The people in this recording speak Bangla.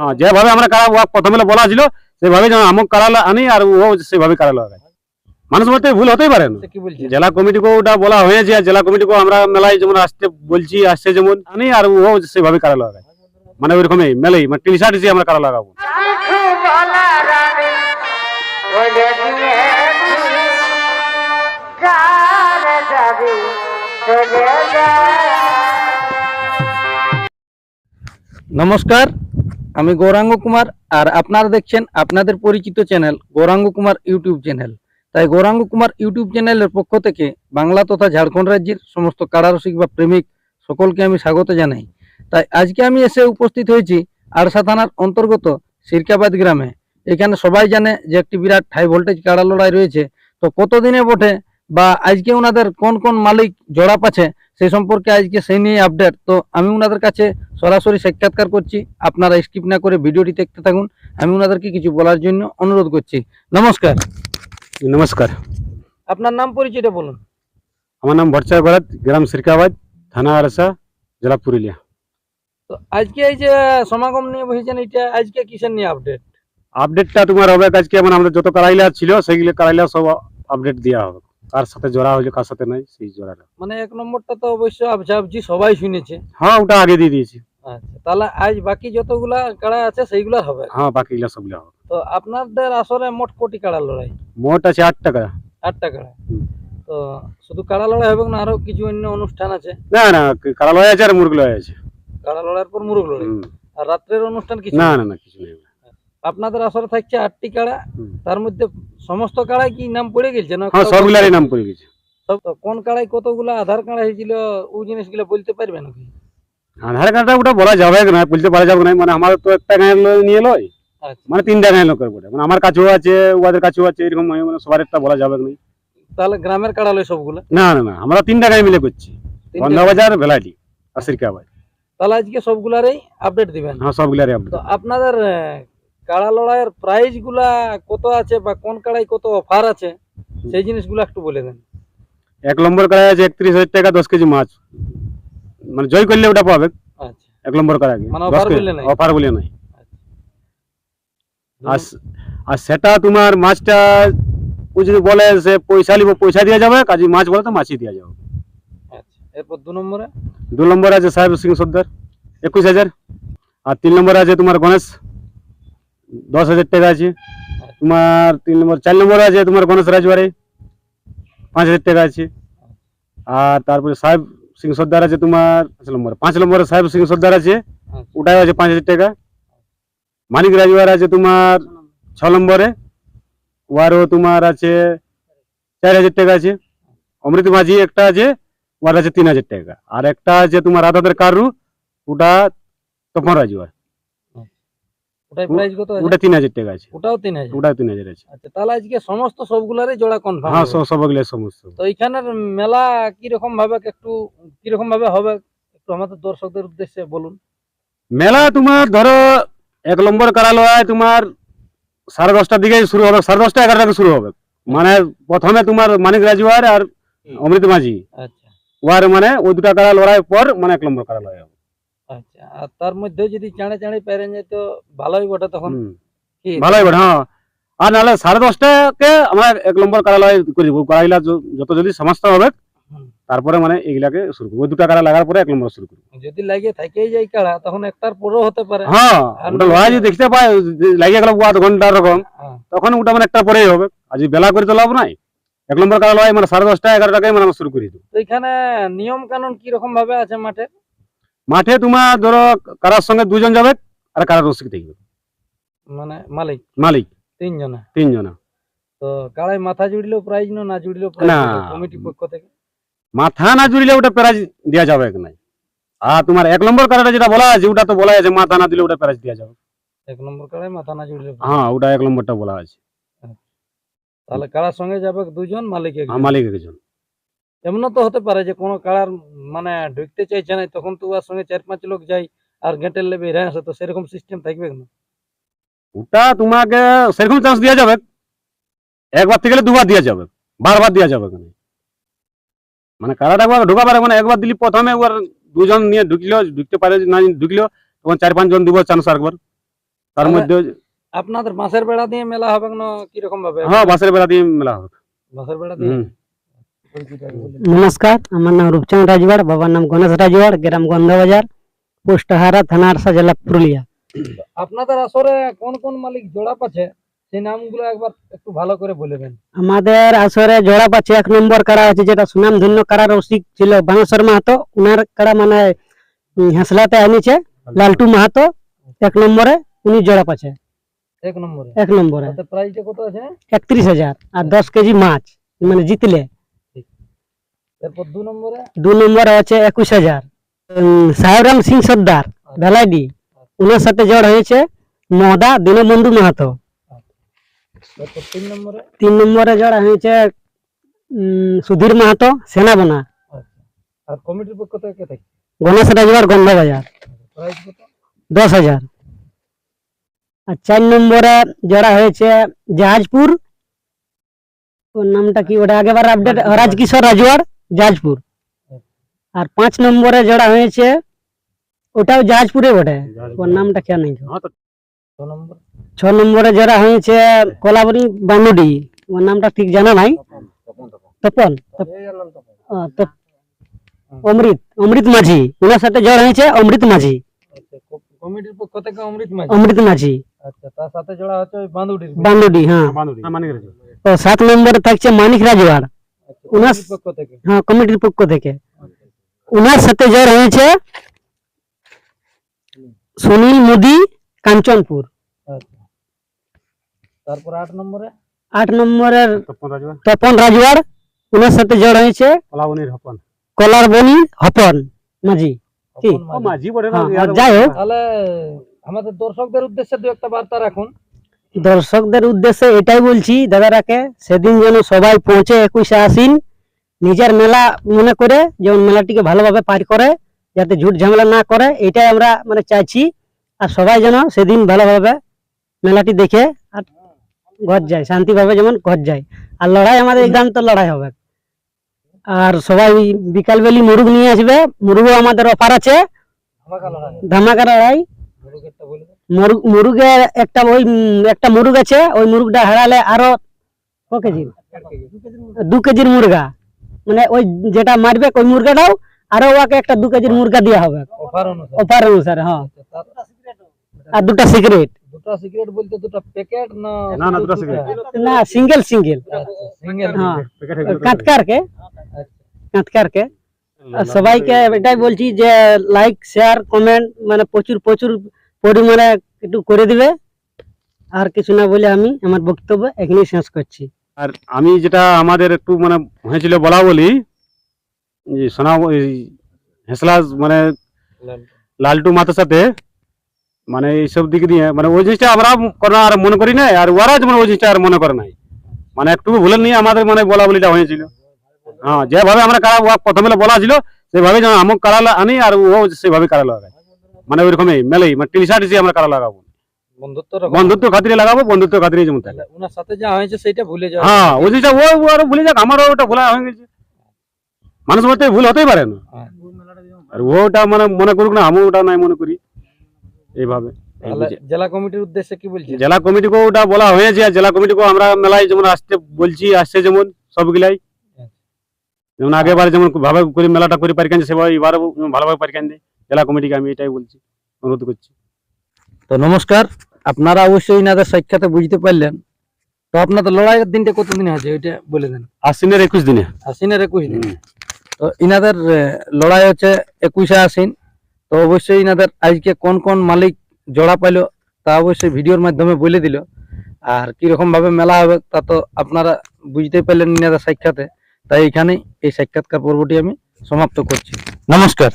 হ্যাঁ যেভাবে আমরা কারা প্রথমে বলা ছিল সেভাবে যেন আমক কারা আনি আর ও সেভাবে কারা লাগায় মানুষ বলতে ভুল হতেই পারে না। সে কি বলছে? জেলা কমিটিকেও ওটা বলা হয়েছে আর জেলা কমিটিকেও আমরা মেলায় যেমন আসতে বলছি আসছে যেমন আনি আর ও সেভাবে কারা লাগায় মানে ওইরকমই মেলেই মানে টি শার্ট আমরা কারা লাগাবো নমস্কার আমি গৌরাঙ্গ কুমার আর আপনারা দেখছেন আপনাদের পরিচিত channel Gauranga Kumar YouTube channel. তাই গৌরাঙ্গ কুমার ইউটিউব চ্যানেলের পক্ষ থেকে বাংলা তথা ঝাড়খণ্ড রাজ্যের সমস্ত কারারসিক বা প্রেমিক সকলকে আমি স্বাগত জানাই। তাই আজকে আমি এসে উপস্থিত হয়েছি আরসা থানার অন্তর্গত সিরকাবাদ গ্রামে। এখানে সবাই জানে যে একটি বিরাট হাই ভোল্টেজ কাড়া লড়াই রয়েছে। তো কতদিনে বটে বা আজকে ওনাদের কোন কোন মালিক জড়া পাচ্ছে সেই সম্পর্কে আজকে সেই নিয়ে আপডেট তো আমি ওনাদের কাছে সরাসরি সাক্ষাৎকার করছি। আপনারা স্কিপ না করে ভিডিওটি দেখতে থাকুন। আমি ওনাদেরকে কিছু বলার জন্য অনুরোধ করছি। নমস্কার। নমস্কার। আপনার নাম পরিচয়টা বলুন। আমার নাম ভট্টাচার্য ভরত গ্রাম সিরকাবাদ থানা আরসা জেলা পুরুলিয়া। তো আজকে এই যে সমাগম নিয়ে বসেছেন এটা আজকে কিসের নিয়ে আপডেট আপডেটটা তোমার হবে আজকে মানে আমরা যত কারাইলা ছিল সেইগুলো কারাইলা সব আপডেট দেওয়া হবে। কার সাথে জোড়া হইল কার সাথে নাই সেই জোড়াটা। মানে এক নম্বরটা তো অবশ্য আবঝা সবাই শুনেছে। হ্যাঁ ওটা আগে দিয়ে দিয়েছি। আচ্ছা তাহলে আজ বাকি যতগুলা কাড়া আছে সেইগুলা হবে? হ্যাঁ বাকিগুলো সবগুলো হবে। তো আপনাদের আসরে মোট কোটি কাড়া লড়াই? মোট আছে আট টাকা আটটা কাড়া। তো শুধু কাড়া লড়াই হবে না আরও কিছু অন্য অনুষ্ঠান আছে? না না কারা লয় আছে আর মুরগ লয় আছে। কাড়া লড়াইয়ের পর মুরগ লড়াই। আর রাত্রের অনুষ্ঠান কিছু না না না কিছু নেই। আপনাদের আসরে থাকছে আটটি কাড়া তার মধ্যে সমস্ত কাড়াই কি নাম পড়ে গেছে? না হ্যাঁ সবগুলারই নাম পড়ে গেছে। কোন কাড়াই কতগুলা আধার কাড়া হয়েছিল ওই জিনিসগুলো বলতে পারবে নাকি? আধার কার্ডটা ওটা বলা যাবে না বলতে পারা যাবে না মানে আমার তো একটা গাঁয়ের নিয়ে লয়। আচ্ছা। মানে তিনটা গাঁয়ের লোকের বটে মানে আমার কাছেও আছে ওদের কাছেও আছে এরকম মানে সবার একটা বলা যাবে না। তাহলে গ্রামের কাড়া লয় সবগুলা? না না না আমরা তিনটা গাঁয়ে মিলে করছি বন্ধাবাজার ভেলাইটি আর সিরকাবাদ। তাহলে আজকে সবগুলারই আপডেট দিবেন? হ্যাঁ সবগুলারই আপডেট আপনাদের কাড়া লড়াইয়ের প্রাইজগুলা কত আছে বা কোন কাড়াই কত অফার আছে সেই জিনিসগুলো একটু বলে দেন। এক নম্বর করা আছে একত্রিশ হাজার টাকা দশ কেজি মাছ। মানে জয় করলে ওটা পাবে। আচ্ছা। এক নম্বর মানে নাই? অফার বলে নাই। আচ্ছা। আর আর সেটা তোমার মাছটা ও যদি বলে সে পয়সা নিব পয়সা দেওয়া যাবে কাজে মাছ বলে তো মাছই দেওয়া যাবে। আচ্ছা। এরপর দু নম্বরে? দু নম্বর আছে সাহেব সিং সর্দার একুশ হাজার। আর তিন নম্বর আছে তোমার গণেশ। দশ হাজার টাকা আছে। তোমার তিন নম্বর, চার নম্বর আছে তোমার গণেশ রাজবাড়ি, পাঁচ হাজার টাকা আছে। আর তারপরে সাহেব সিং সর্দার আছে তোমার, পাঁচ নম্বরে পাঁচ নম্বরে সাহেব সিং সর্দার আছে। ওটাই আছে পাঁচ হাজার টাকা। মানিক রাজবাড়ি আছে তোমার ছ নম্বরে, ওয়ারও তোমার আছে চার হাজার টাকা আছে। অমৃত মাঝি একটা আছে, ওয়ার আছে তিন হাজার টাকা। আর একটা আছে তোমার রাধাদের কারু, ওটা তখন রাজুয়ার ওটাই প্রাইস কত আছে? ওটা তিন হাজার টাকা আছে। ওটাও তিন হাজার? ওটা আছে। আচ্ছা তাহলে আজকে সমস্ত সবগুলারই জোড়া কনফার্ম হ্যাঁ সমস্ত। তো মেলা কীরকম ভাবে একটু কীরকম ভাবে হবে? একটু আমাদের দর্শকদের উদ্দেশ্যে বলুন। মেলা তোমার ধরো এক নম্বর তোমার সাড়ে দশটার দিকে শুরু হবে সাড়ে দশটা এগারোটা থেকে শুরু হবে। মানে প্রথমে তোমার মানিক রাজুয়ার আর অমৃত মাঝি। আচ্ছা। ওয়ার মানে ওই দুটা কারা লড়াই পর মানে এক নম্বর কারা লড়াই হবে। আচ্ছা আর তার মধ্যে যদি চাঁড়ে চাঁড়ে পেরে যায় তো ভালোই বটে তখন? কি? ভালোই বটে হ্যাঁ। আর নাহলে সাড়ে দশটাকে আমরা এক নম্বর কারালয় করে দিব। কারাইলা যত যদি সমস্ত হবে তারপরে মানে এইগুলাকে শুরু করব। দুটা কারা লাগার পরে এক নম্বর শুরু করব। যদি লাগে থাকেই যায় কাড়া তখন একটার পরেও হতে পারে। হ্যাঁ ওটা লড়াই যদি দেখতে পাই লাগিয়ে গেল আধ ঘণ্টার রকম হ্যাঁ। তখন ওটা মানে একটা পরেই হবে। আর যদি বেলা করে তো লাভ নাই। এক নম্বর কারা লড়াই মানে সাড়ে দশটা এগারোটাকে মানে আমরা শুরু করে দিব। তো এখানে নিয়ম কানুন কি রকম ভাবে আছে মাঠে মাঠে তোমার ধরো কারার সঙ্গে দুজন যাবে আর কারা রসিক দেখবে। মানে মালিক? মালিক। তিনজনে? তিনজনা। তো কাড়াই মাথা জুড়লেও প্রাইজ না না। কমিটি পক্ষ থেকে? মাথা না জুড়লে ওটা প্রাইজ দেওয়া যাবে নাই? আর তোমার এক নম্বর কারাটা যেটা বলা আছে ওটা তো বলা আছে মাথা না দিলে ওটা প্রাইজ দেওয়া যাবে। এক নম্বর কাড়াই মাথা না জুড়লে হ্যাঁ ওটা এক নম্বরটা বলা আছে। তাহলে কাড়ার সঙ্গে যাবে দুজন মালিক একজন। হ্যাঁ, মালিক একজন। এমনও তো হতে পারে যে কোনো কালার মানে ঢুকতে চাইছে না তখন তো ওর সঙ্গে চার পাঁচ লোক যাই আর গেটের লেবে রে আসে তো সেরকম সিস্টেম থাকবে না ওটা তোমাকে সেরকম চান্স দেওয়া যাবে। একবার থেকে গেলে দুবার দেওয়া যাবে বারবার দেওয়া যাবে কেন মানে কারাটা একবার ঢোকা পারে মানে একবার দিলি প্রথমে একবার দুজন নিয়ে ঢুকলো ঢুকতে পারে না ঢুকলো তখন চার পাঁচ জন দিব চান্স একবার তার মধ্যে আপনাদের বাঁশের বেড়া দিয়ে মেলা হবে না কীরকম ভাবে? হ্যাঁ বাসের বেড়া দিয়ে মেলা হবে। বাঁশের বেড়া দিয়ে হুম। পরিচিত আগে বলে। নমস্কার আমার নাম রূপচাঁদ রাজওয়াড় বাবার নাম গণেশ রাজওয়াড় গ্রাম গন্ধবাজার পোস্ট হারা থানা আরসা জেলা পুরুলিয়া আপনাদের আসরে কোন কোন মালিক জোড়া পাচ্ছে সেই নামগুলো একবার একটু ভালো করে বলে দেন। আমাদের আসরে জোড়া পাচ্ছে এক নম্বর কারা আছে যেটা সুনাম ধন্য কাড়া রসিক ছিল বানেশ্বর মাহাতো উনার কারা মানে হেঁসলাতে এনেছে লালটু মাহাতো। এক নম্বরে উনি জোড়া পাচ্ছে। এক নম্বরে। এক নম্বরে। প্রাইসটা কত আছে? একত্রিশ হাজার। আর দশ কেজি মাছ মানে জিতলে। এরপর দু নম্বরে? দু নম্বরে একুশ হাজার। সাহেবরাম সিং সর্দার ভেলাইডি ওনার সাথে জড় হয়েছে মহদা দীনবন্ধু মাহাতো। তিন নম্বরে? তিন নম্বরে জড়া হয়েছে সুধীর মাহাতো সেনাবনা আচ্ছা। আর কমিটির পক্ষ থেকে কে থাকে? গণেশ রাজবার গন্ধবাজার। দশ হাজার। আর চার নম্বরে জড়া হয়েছে জাহাজপুর। ওর নামটা কি? ওটা আগেবার আপডেট রাজকিশোর রাজওয়ার জাহাজপুর আর পাঁচ নম্বরে জড়া হয়েছে ওটাও জাহাজপুরে বটে ওর নামটা খেয়াল নেই হ্যাঁ তো ছ নম্বর ছ নম্বরে জড়া হয়েছে কলাবরী বানুডি ওর নামটা ঠিক জানা নাই তপন তপ- আহ, তপ- অমৃত অমৃত মাঝি ওনার সাথে জড় হয়েছে অমৃত মাঝি আচ্ছা ক- কমিটির পক্ষ থেকে অমৃত মাঝি অমৃত মাঝি আচ্ছা তার সাথে জোড়া হচ্ছে ওই বান্দুডির বান্দুডি হ্যাঁ বান্ধবী। হ্যাঁ, মানিক রাজু। ও সাত নম্বরে থাকছে মানিক রাজওয়াড় উনার- পক্ষ থেকে? হ্যাঁ কমিটির পক্ষ থেকে। ওনার সাথে জড় হয়েছে সুনীল মোদি কাঞ্চনপুর। আচ্ছা। তারপর আট নম্বরে? আট নম্বরের তপন রাজওয়াড়। ওনার সাথে জড় হয়েছে। কলাবনির হপন। কলারবনি হপন মাঝি। হ্যাঁ, যাই হোক। তাহলে আমাদের দর্শকদের উদ্দেশ্যে দু একটা বার্তা রাখুন। দর্শকদের উদ্দেশ্যে এটাই বলছি দাদারাকে সেদিন যেন সবাই পৌঁছে একুশে আসিন নিজের মেলা মনে করে যেমন মেলাটিকে ভালোভাবে পার করে যাতে ঝুট ঝামেলা না করে এটাই আমরা মানে চাইছি। আর সবাই যেন সেদিন ভালোভাবে মেলাটি দেখে আর ঘর যায় শান্তিভাবে যেমন ঘর যায়। আর লড়াই আমাদের এই তো লড়াই হবে। আর সবাই বিকালবেলি মুরুগ নিয়ে আসবে মুরুগও আমাদের অফার আছে। ধামাকা লড়াই। ধামাকা লড়াই মুরুগেরটা বলে দেন। মুরুগ মুরুগে একটা ওই উম, একটা মুরুগ আছে ওই মুরুগটা হারালে আরও ক কেজি? দু কেজির মুরগা। মানে ওই যেটা মারবে ওই মুরগাটাও আরও ওকে একটা দু কেজির মুরগা দেওয়া হবে। অফার অনুসারে। অফার অনুসারে হ্যাঁ। আচ্ছা, তার- আর দুটা সিগারেট দুটো সিগারেট বলতে দুটো প্যাকেট না না, না, শুধু দুটো দুটো? cigarette। না সিঙ্গেল সিঙ্গেল আচ্ছা, single হ্যাঁ। প্যাকেট হয়ে গেল। কাঁতকারকে আচ্ছা কাঁতকারকে আর সবাইকে এটাই বলছি যে লাইক শেয়ার কমেন্ট মানে প্রচুর প্রচুর পরিমাণে একটু করে দিবে। আর কিছু না বলে আমি আমার বক্তব্য এখানেই শেষ করছি। আর আমি যেটা আমাদের একটু মানে হয়েছিল বলা বলি সোনা হেসলা মানে লালটু মাথার সাথে মানে এইসব দিক দিয়ে মানে ওই জিনিসটা আমরা করা আর মনে করি না আর ওরা যেমন ওই জিনিসটা আর মনে করে নাই। মানে একটু ভুলে নিয়ে আমাদের মানে বলা বলিটা হয়েছিল। হ্যাঁ যেভাবে আমরা কারা প্রথমে বলা ছিল, সেভাবে যেন আমক কারা লা- আনি আর ও সেভাবে কারা লাগায়। মানে ওইরকমই মেলেই মানে টি শার্ট আমরা কারা লাগাবো? বন্ধুত্ব খাতিরে লাগাবো বন্ধুত্ব খাতিরে যেমন থাকে ওনার সাথে যা হয়েছে সেটা ভুলে যাওয়া হ্যাঁ ওই ও আরও ভুলে যাক আমারও ওটা ভুলা হয়ে গেছে। মানুষ ভুল হতেই পারে না। হ্যাঁ। আর ওটা মানে মনে করুক না আমি ওটা নাই মনে করি। এইভাবে জেলা কমিটির উদ্দেশ্যে কি বলছি জেলা কমিটিকে ওটা বলা হয়েছে আর জেলা কমিটিকে আমরা মেলায় যেমন আসতে বলছি আসছে যেমন সবগুলাই। যেমন আগেবার যেমন ভাবে করে মেলাটা করে পারি সেভাবে এবার ভালোভাবে পারি জেলা কমিটিকে আমি এটাই বলছি অনুরোধ করছি। তো নমস্কার আপনারা অবশ্যই ইনাদের সাক্ষাতে বুঝতে পারলেন। তো আপনাদের লড়াইয়ের দিনটা কতদিন আছে ওইটা বলে দেন। আশ্বিনের একুশ দিনে। আশ্বিনের একুশ দিন। তো ইনাদের লড়াই হচ্ছে একুশে আশ্বিন। তো অবশ্যই ইনাদের আজকে কোন কোন মালিক জোড়া পাইলো তা অবশ্যই ভিডিওর মাধ্যমে বলে দিল। আর কীরকম ভাবে মেলা হবে তা তো আপনারা বুঝতেই পারলেন ইনাদের সাক্ষাতে। তাই এখানেই এই সাক্ষাৎকার পর্বটি আমি সমাপ্ত করছি। নমস্কার।